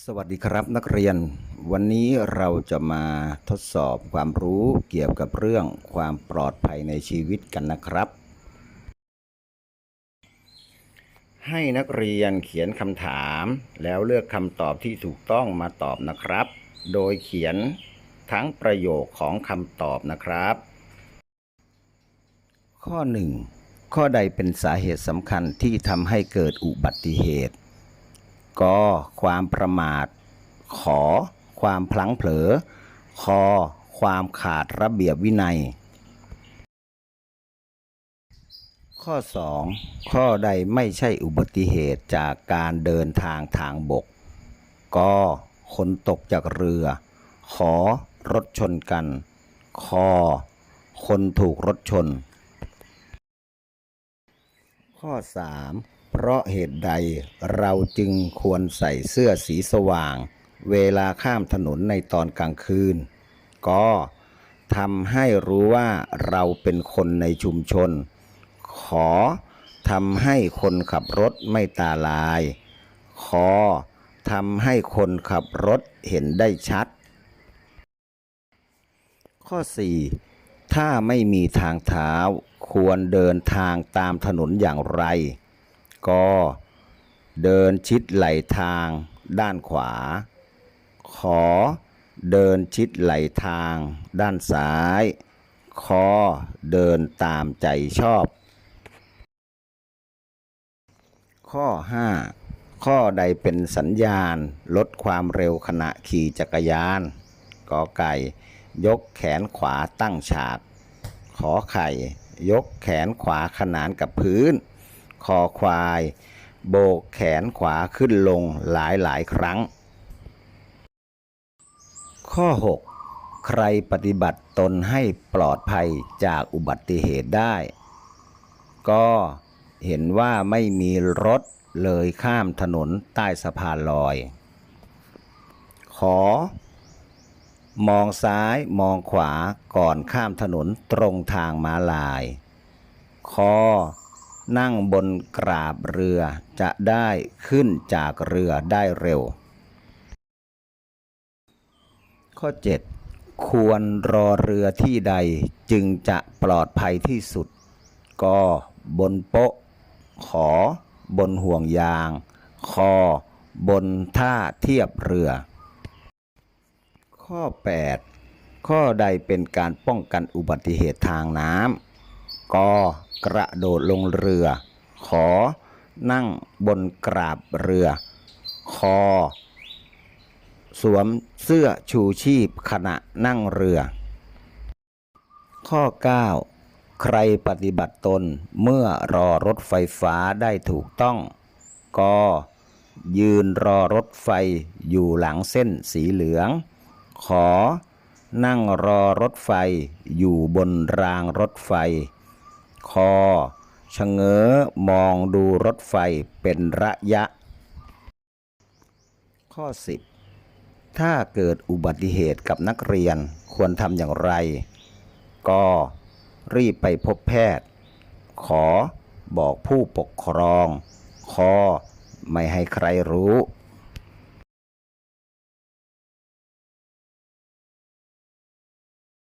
สวัสดีครับนักเรียน วันนี้เราจะมาทดสอบความรู้เกี่ยวกับเรื่องความปลอดภัยในชีวิตกันนะครับ ให้นักเรียนเขียนคำถามแล้วเลือกคำตอบที่ถูกต้องมาตอบนะครับ โดยเขียนทั้งประโยคของคำตอบนะครับ ข้อ 1 ข้อใดเป็นสาเหตุสำคัญที่ทำให้เกิดอุบัติเหตุ กความประมาท ขอ ความพลังเผลอ คอ ความขาดระเบียบวินัย ข้อ 2 ข้อใดไม่ใช่อุบัติเหตุจากการเดินทางทางบกกคนตกจากเรือ ขอ รถชนกัน คอ คนถูกรถชน ข้อ 3 เพราะเหตุใดเราจึงควรใส่เสื้อสีสว่าง เวลาข้ามถนนในตอนกลางคืน ก็ทำให้รู้ว่าเราเป็นคนในชุมชน ขอทำให้คนขับรถไม่ตาลาย ขอทำให้คนขับรถเห็นได้ชัด ข้อ 4 ถ้าไม่มีทางเท้าควรเดินทางตามถนนอย่างไร ก็เดินชิดไหลทางด้านขวา ขอ เดินชิดไหลทางด้านซ้าย คอ เดินตามใจชอบ ข้อ 5 ข้อใดเป็นสัญญาณลดความเร็วขณะขี่จักรยาน กอไก่ ยกแขนขวาตั้งฉาก ขอไข่ ยกแขนขวาขนานกับพื้น คอควาย โบกแขนขวาขึ้นลงหลายหลายครั้ง ข้อ 6 ใครปฏิบัติตนให้ปลอดภัยจากอุบัติเหตุได้ ก็เห็นว่าไม่มีรถเลยข้ามถนนใต้สะพานลอย ขอ มองซ้ายมองขวาก่อนข้ามถนนตรงทางม้าลาย คอ นั่งบนกราบเรือจะได้ขึ้นจากเรือได้เร็ว ข้อ 7 ควรรอเรือที่ใดจึงจะปลอดภัยที่สุด ก็บนโป๊ะ ขอ บนห่วงยาง คอ บนท่าเทียบเรือ ข้อ 8 ข้อใดเป็นการป้องกันอุบัติเหตุทางน้ำ กกระโดดลงเรือ ขอนั่งบนกราบเรือ คอ สวมเสื้อชูชีพขณะนั่งเรือ ข้อ 9 ใครปฏิบัติตนเมื่อรอรถไฟฟ้าได้ถูกต้องก็ยืนรอรถไฟอยู่หลังเส้นสีเหลือง ขอ นั่งรอรถไฟอยู่บนรางรถไฟ คอชะเง้อมองดูรถไฟเป็นระยะ ข้อ 10 ถ้าเกิดอุบัติเหตุกับนักเรียนควรทำอย่างไร ก็ รีบไปพบแพทย์ ขอบอกผู้ปกครอง คอ ไม่ให้ใครรู้